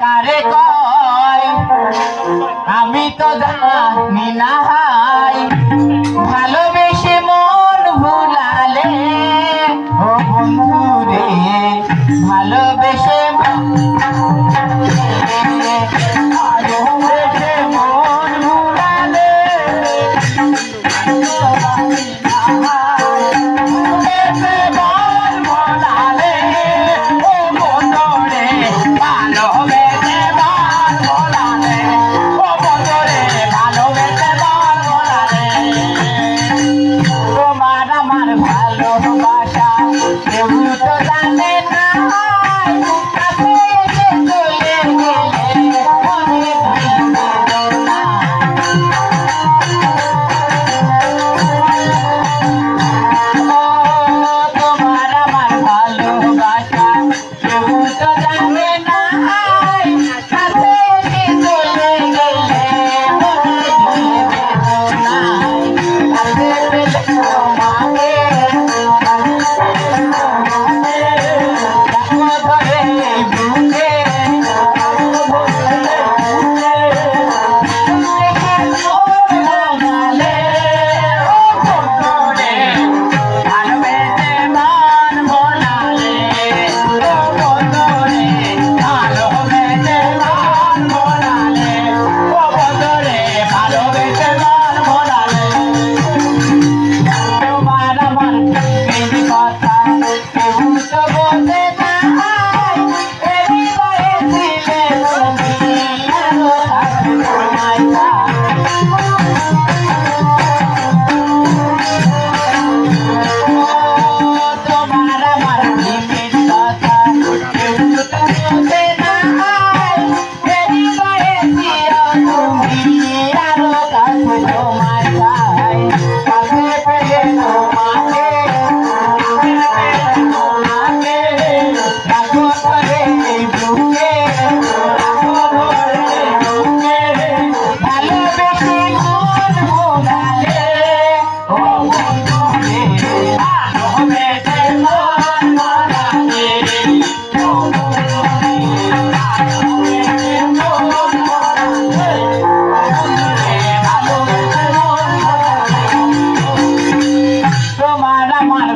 কারে কয় আমি তো জানি না ভালো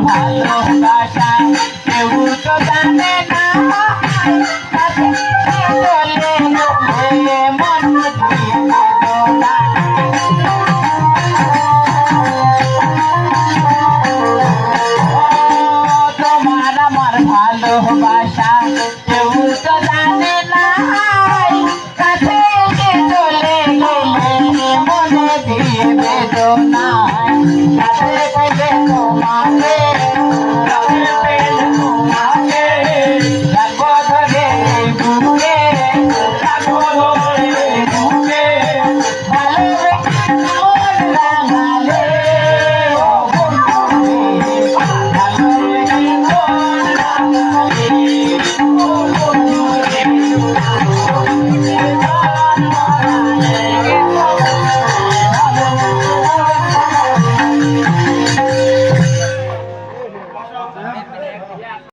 ভালোবাসা কেউ তো জানে না তোমার আমার ভালোবাসা কেউ তো জানে না। সোনা তাদের কোলে তোমাদের